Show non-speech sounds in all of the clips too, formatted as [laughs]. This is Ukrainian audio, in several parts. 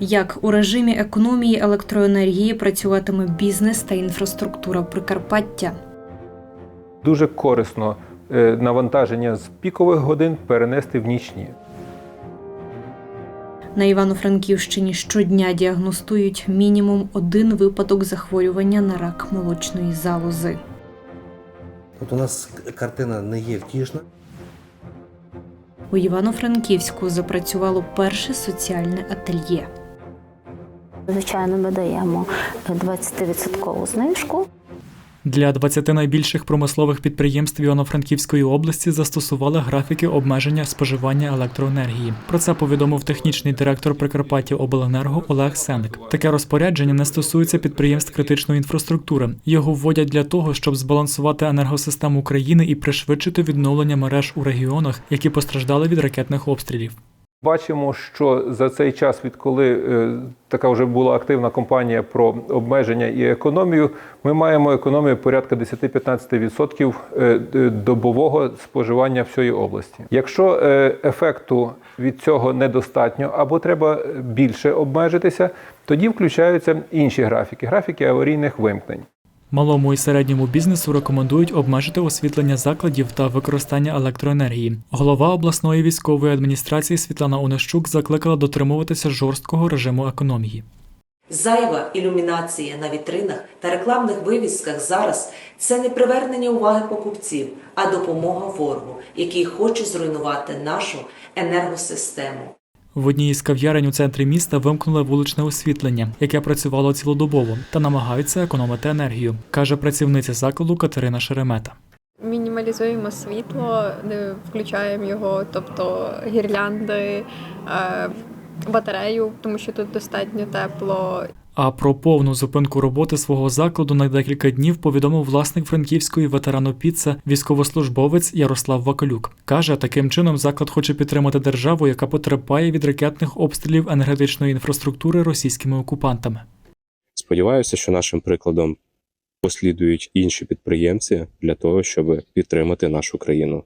Як у режимі економії електроенергії працюватиме бізнес та інфраструктура Прикарпаття? Дуже корисно е, навантаження з пікових годин перенести в нічні. На Івано-Франківщині щодня діагностують мінімум один випадок захворювання на рак молочної залози. Тобто у нас картина не є втішна. У Івано-Франківську запрацювало перше соціальне ательє. Звичайно, ми даємо 20% знижку. Для 20 найбільших промислових підприємств Івано-Франківської області застосували графіки обмеження споживання електроенергії. Про це повідомив технічний директор Прикарпаття Обленерго Олег Сеник. Таке розпорядження не стосується підприємств критичної інфраструктури. Його вводять для того, щоб збалансувати енергосистему країни і пришвидшити відновлення мереж у регіонах, які постраждали від ракетних обстрілів. Бачимо, що за цей час, відколи е, така вже була активна кампанія про обмеження і економію, ми маємо економію порядка 10-15% е, е, добового споживання всієї області. Якщо е, ефекту від цього недостатньо або треба більше обмежитися, тоді включаються інші графіки графіки аварійних вимкнень. Малому і середньому бізнесу рекомендують обмежити освітлення закладів та використання електроенергії. Голова обласної військової адміністрації Світлана Онищук закликала дотримуватися жорсткого режиму економії. Зайва ілюмінація на вітринах та рекламних вивісках зараз це не привернення уваги покупців, а допомога ворогу, який хоче зруйнувати нашу енергосистему. В одній із кав'ярень у центрі міста вимкнули вуличне освітлення, яке працювало цілодобово, та намагаються економити енергію, каже працівниця закладу Катерина Шеремета. Мінімалізуємо світло, не включаємо його, тобто гірлянди, е, батарею, тому що тут достатньо тепло. А про повну зупинку роботи свого закладу на декілька днів повідомив власник франківської ветеранопіца, військовослужбовець Ярослав Вакалюк. Каже, таким чином заклад хоче підтримати державу, яка потерпає від ракетних обстрілів енергетичної інфраструктури російськими окупантами. Сподіваюся, що нашим прикладом послідують інші підприємці для того, щоб підтримати нашу країну.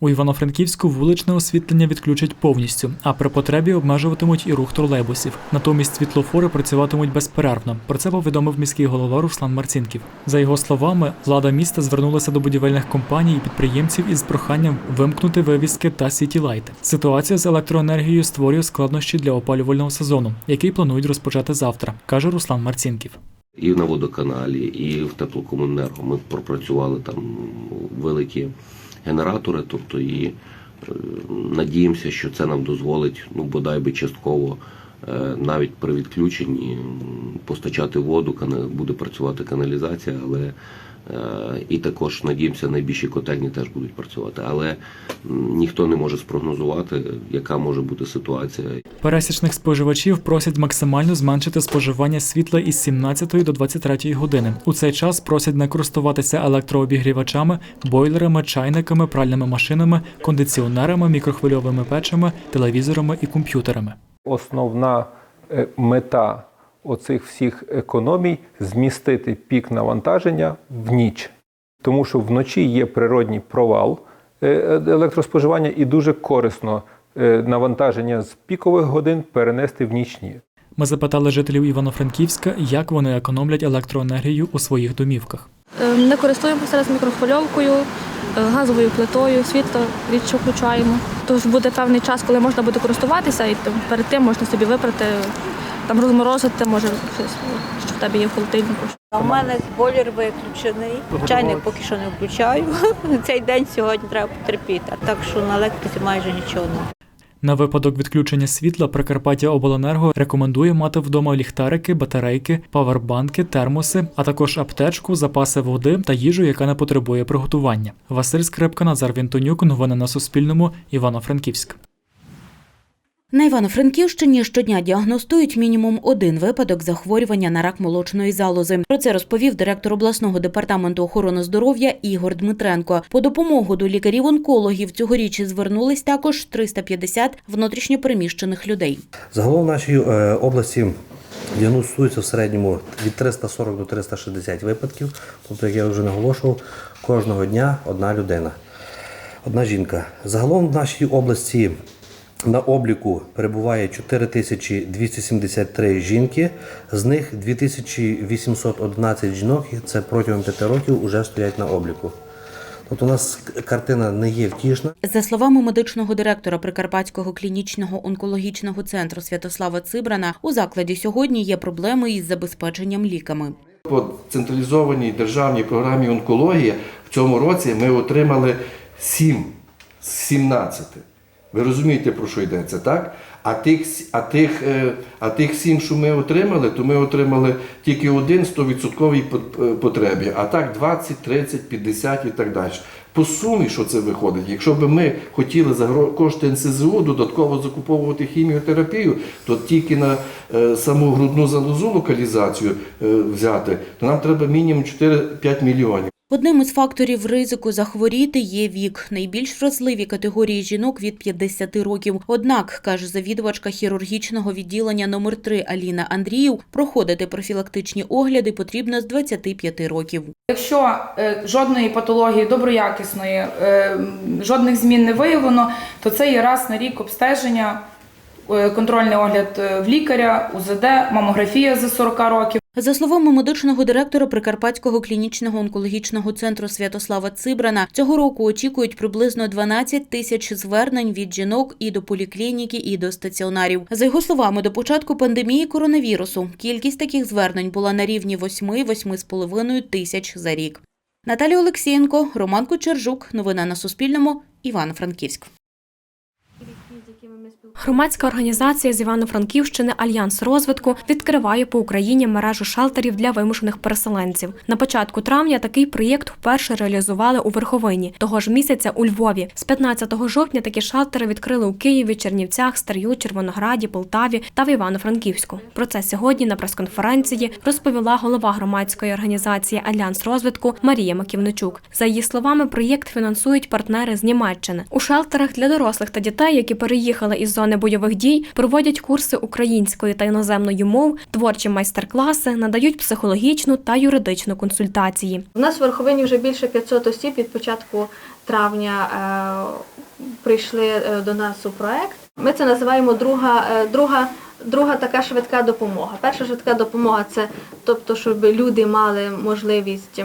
У Івано-Франківську вуличне освітлення відключать повністю, а при потребі обмежуватимуть і рух тролейбусів. Натомість світлофори працюватимуть безперервно. Про це повідомив міський голова Руслан Марцінків. За його словами, влада міста звернулася до будівельних компаній і підприємців із проханням вимкнути вивіски та сітілайти. Ситуація з електроенергією створює складнощі для опалювального сезону, який планують розпочати завтра, каже Руслан Марцінків. І на водоканалі, і в теплокомуненерго ми пропрацювали там великі генератори, тобто і е, надіємося, що це нам дозволить, ну бодай би частково, е, навіть при відключенні постачати воду, буде працювати каналізація, але і також надіємося, найбільші котельні теж будуть працювати. Але ніхто не може спрогнозувати, яка може бути ситуація. Пересічних споживачів просять максимально зменшити споживання світла із 17 до 23 години. У цей час просять не користуватися електрообігрівачами, бойлерами, чайниками, пральними машинами, кондиціонерами, мікрохвильовими печами, телевізорами і комп'ютерами. Основна е, мета оцих всіх економій змістити пік навантаження в ніч, тому що вночі є природній провал е, електроспоживання і дуже корисно е, навантаження з пікових годин перенести в нічні. Ми запитали жителів Івано-Франківська, як вони економлять електроенергію у своїх домівках. Е, Не користуємося зараз мікрохвильовкою, е, газовою плитою, світло рідше включаємо. Тож буде певний час, коли можна буде користуватися, і перед тим можна собі вибрати, там розморозити, може щось, що в тебе є в холодильнику. У мене бойлер виключений. Чайник поки що не включаю. [laughs] Цей день сьогодні треба потерпіти. А так що на електриці майже нічого немає. На випадок відключення світла Прикарпаття Обленерго рекомендує мати вдома ліхтарики, батарейки, павербанки, термоси, а також аптечку, запаси води та їжу, яка не потребує приготування. Василь Скрипка, Назар Вінтонюк. Новини на Суспільному. Івано-Франківськ. На Івано-Франківщині щодня діагностують мінімум один випадок захворювання на рак молочної залози. Про це розповів директор обласного департаменту охорони здоров'я Ігор Дмитренко. По допомогу до лікарів-онкологів цьогоріч звернулись також 350 внутрішньопереміщених людей. Загалом в нашій е, області діагностується в середньому від 340 до 360 випадків. Тобто, як я вже наголошував, кожного дня одна людина, одна жінка. Загалом в нашій області На обліку перебуває 4273 жінки, з них 2811 жінок, це протягом 5 років вже стоять на обліку. Тобто у нас картина не є втішна. За словами медичного директора Прикарпатського клінічного онкологічного центру Святослава Цибрана, у закладі сьогодні є проблеми із забезпеченням ліками. По централізованій державній програмі онкологія в цьому році ми отримали 7 з 17. Ви розумієте, про що йдеться, так? А тих, а тих, е, а тих 7, що ми отримали, то ми отримали тільки один 100% е, потребі, а так 20, 30, 50 і так далі. По сумі, що це виходить, якщо б ми хотіли за кошти НСЗУ додатково закуповувати хіміотерапію, то тільки на е, саму грудну залозу локалізацію е, взяти, то нам треба мінімум 4-5 мільйонів. Одним із факторів ризику захворіти є вік. Найбільш вразливі категорії жінок від 50 років. Однак, каже завідувачка хірургічного відділення номер 3 Аліна Андріїв, проходити профілактичні огляди потрібно з 25 років. Якщо е, жодної патології доброякісної, е, жодних змін не виявлено, то це є раз на рік обстеження, контрольний огляд е, в лікаря, УЗД, мамографія за 40 років. За словами медичного директора Прикарпатського клінічного онкологічного центру Святослава Цибрана, цього року очікують приблизно 12 тисяч звернень від жінок і до поліклініки, і до стаціонарів. За його словами, до початку пандемії коронавірусу кількість таких звернень була на рівні 8-8,5 тисяч за рік. Наталія Олексієнко, Роман Кучержук. Новини на Суспільному. Івано-Франківськ. Громадська організація з Івано-Франківщини Альянс розвитку відкриває по Україні мережу шелтерів для вимушених переселенців. На початку травня такий проєкт вперше реалізували у Верховині. Того ж місяця у Львові. З 15 жовтня такі шелтери відкрили у Києві, Чернівцях, Стар'ю, Червонограді, Полтаві та в Івано-Франківську. Про це сьогодні на прес-конференції розповіла голова громадської організації Альянс розвитку Марія Маківничук. За її словами, проєкт фінансують партнери з Німеччини. У шелтерах для дорослих та дітей, які переїхали із зони бойових дій, проводять курси української та іноземної мов, творчі майстер-класи, надають психологічну та юридичну консультації. У нас в Верховині вже більше 500 осіб від початку травня е, прийшли е, до нас у проект. Ми це називаємо друга, е, друга, друга така швидка допомога. Перша швидка допомога це тобто, щоб люди мали можливість.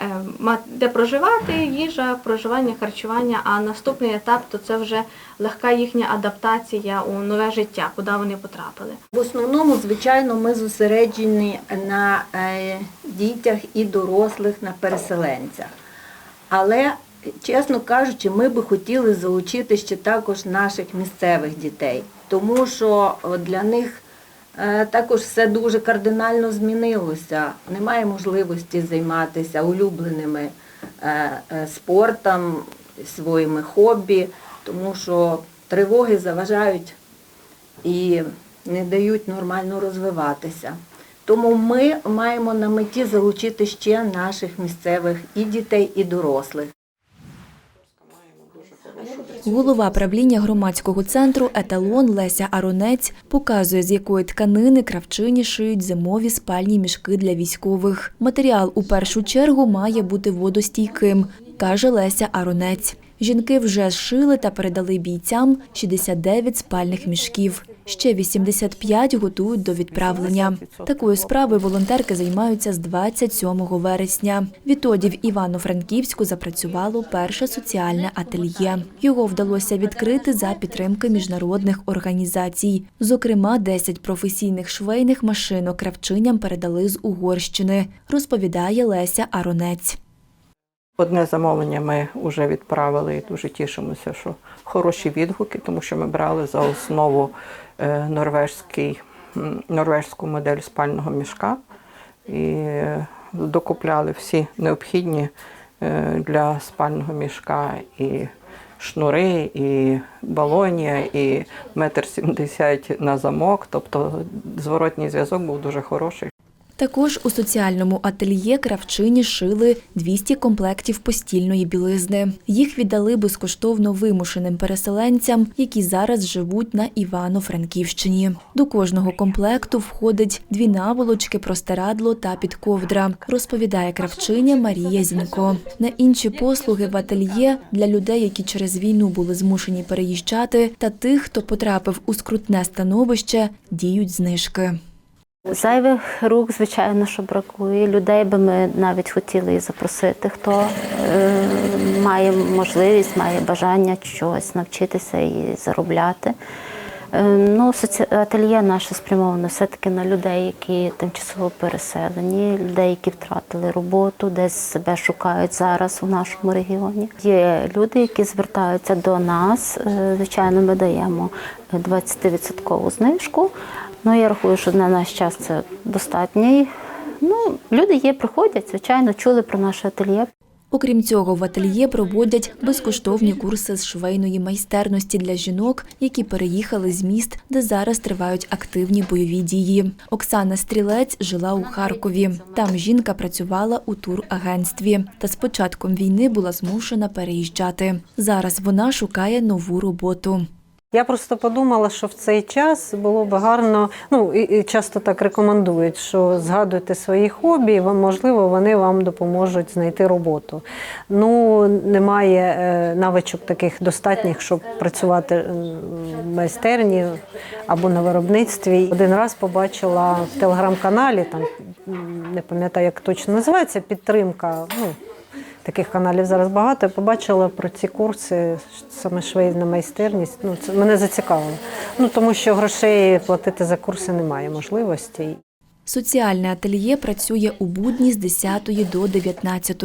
Е, де проживати, їжа, проживання, харчування. А наступний етап то це вже легка їхня адаптація у нове життя, куди вони потрапили. В основному, звичайно, ми зосереджені на е, дітях і дорослих, на переселенцях. Але, чесно кажучи, ми би хотіли залучити ще також наших місцевих дітей, тому що для них також все дуже кардинально змінилося. Немає можливості займатися улюбленими е, е, спортом, своїми хобі, тому що тривоги заважають і не дають нормально розвиватися. Тому ми маємо на меті залучити ще наших місцевих і дітей, і дорослих. Голова правління громадського центру Еталон Леся Аронець показує, з якої тканини кравчині шиють зимові спальні мішки для військових. Матеріал у першу чергу має бути водостійким, каже Леся Аронець. Жінки вже зшили та передали бійцям 69 спальних мішків. Ще 85 готують до відправлення. Такою справою волонтерки займаються з 27 вересня. Відтоді в Івано-Франківську запрацювало перше соціальне ательє. Його вдалося відкрити за підтримки міжнародних організацій. Зокрема, 10 професійних швейних машинок кравчиням передали з Угорщини, розповідає Леся Аронець. Одне замовлення ми вже відправили і дуже тішимося, що хороші відгуки, тому що ми брали за основу е, норвежський, норвежську модель спального мішка і е, докупляли всі необхідні е, для спального мішка і шнури, і балонія, і метр сімдесят на замок. Тобто зворотній зв'язок був дуже хороший. Також у соціальному ательє кравчині шили 200 комплектів постільної білизни. Їх віддали безкоштовно вимушеним переселенцям, які зараз живуть на Івано-Франківщині. До кожного комплекту входить дві наволочки, простирадло та підковдра, розповідає кравчиня Марія Зінько. На інші послуги в ательє для людей, які через війну були змушені переїжджати, та тих, хто потрапив у скрутне становище, діють знижки. Зайвих рук, звичайно, що бракує. Людей би ми навіть хотіли і запросити, хто е, має можливість, має бажання чогось навчитися і заробляти. Е, ну, ательє наше спрямоване все-таки на людей, які тимчасово переселені, людей, які втратили роботу, десь себе шукають зараз у нашому регіоні. Є люди, які звертаються до нас. Е, Звичайно, ми даємо 20% знижку. Ну, я рахую, що на наш час це достатньо. Ну, люди є, приходять, звичайно, чули про наше ательє. Окрім цього, в ательє проводять безкоштовні курси з швейної майстерності для жінок, які переїхали з міст, де зараз тривають активні бойові дії. Оксана Стрілець жила у Харкові. Там жінка працювала у турагентстві та з початком війни була змушена переїжджати. Зараз вона шукає нову роботу. Я просто подумала, що в цей час було б гарно, ну і, часто так рекомендують, що згадуйте свої хобі, і можливо вони вам допоможуть знайти роботу. Ну немає е, навичок таких достатніх, щоб працювати в майстерні або на виробництві. Один раз побачила в телеграм-каналі, там не пам'ятаю, як точно називається, підтримка. Ну, Таких каналів зараз багато. Я побачила про ці курси, саме швейна майстерність. Ну, це мене зацікавило. Ну, тому що грошей платити за курси немає можливості. Соціальне ательє працює у будні з 10 до 19.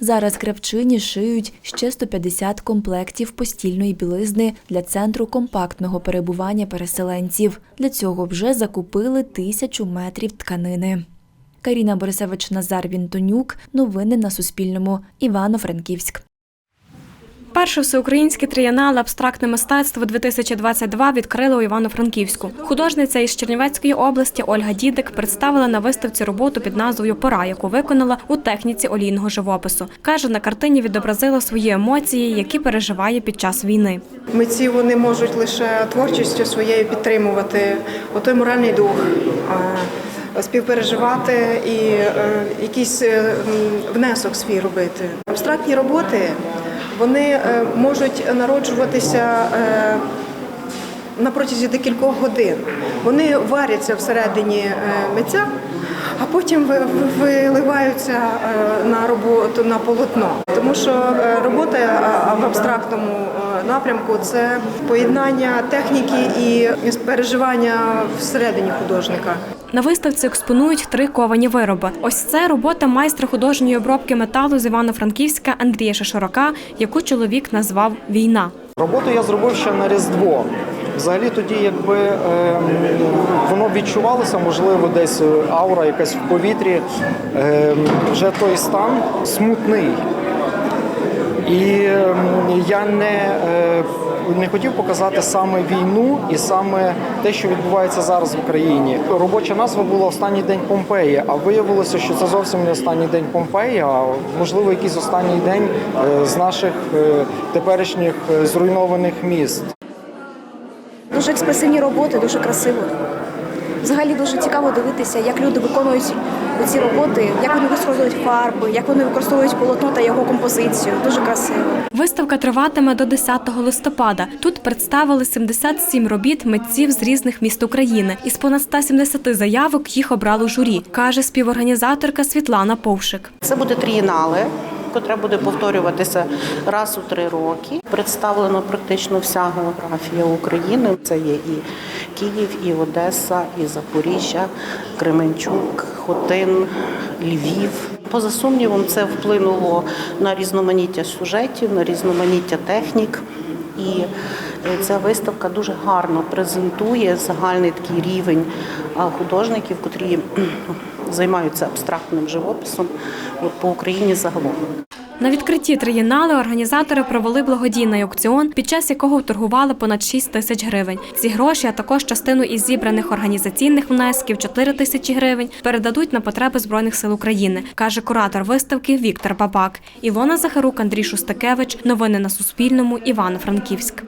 Зараз кравчині шиють ще 150 комплектів постільної білизни для центру компактного перебування переселенців. Для цього вже закупили тисячу метрів тканини. Каріна Борисевич Назар Вінтонюк. Новини на Суспільному. Івано-Франківськ. Перше всеукраїнське трієнале абстрактне мистецтво 2022 відкрили у Івано-Франківську. Художниця із Чернівецької області Ольга Дідик представила на виставці роботу під назвою Пора, яку виконала у техніці олійного живопису. Каже, на картині відобразила свої емоції, які переживає під час війни. Митці вони можуть лише творчістю своєю підтримувати отой моральний дух, співпереживати і е, якийсь е, внесок свій робити. Абстрактні роботи вони е, можуть народжуватися. На протязі декількох годин вони варяться всередині митця, а потім ви- ви- виливаються е, на роботу на полотно. Тому що е, робота е, в абстрактному напрямку це поєднання техніки і переживання всередині художника. На виставці експонують три ковані вироби. Ось це робота майстра художньої обробки металу з Івано-Франківська Андрія Шишорока, яку чоловік назвав Війна. Роботу я зробив ще на Різдво. Взагалі тоді, якби е, воно відчувалося, можливо, десь е, аура якась в повітрі, е, вже той стан смутний. І е, я не, е, не хотів показати саме війну і саме те, що відбувається зараз в Україні. Робоча назва була Останній день Помпеї, а виявилося, що це зовсім не останній день Помпеї, а можливо якийсь останній день е, з наших теперішніх зруйнованих міст. Дуже експресивні роботи, дуже красиво. Взагалі дуже цікаво дивитися, як люди виконують ці роботи, як вони використовують фарби, як вони використовують полотно та його композицію. Дуже красиво. Виставка триватиме до 10 листопада. Тут представили 77 робіт митців з різних міст України. Із понад 170 заявок їх обрало журі, каже співорганізаторка Світлана Повшик. Це буде трієнале, котре буде повторюватися раз у три роки. Представлено практично вся географія України. Це є і Київ, і Одеса, і Запоріжжя, Кременчук, Хотин, Львів. Поза сумнівом, це вплинуло на різноманіття сюжетів, на різноманіття технік. І е, ця виставка дуже гарно презентує загальний такий рівень художників, котрі займаються абстрактним живописом по Україні загалом. На відкритті триєнали організатори провели благодійний аукціон, під час якого торгували понад 6 тисяч гривень. Ці гроші, а також частину із зібраних організаційних внесків 4 тисячі гривень, передадуть на потреби Збройних сил України, каже куратор виставки Віктор Бабак. Ілона Захарук, Андрій Шустакевич. Новини на Суспільному. Івано-Франківськ.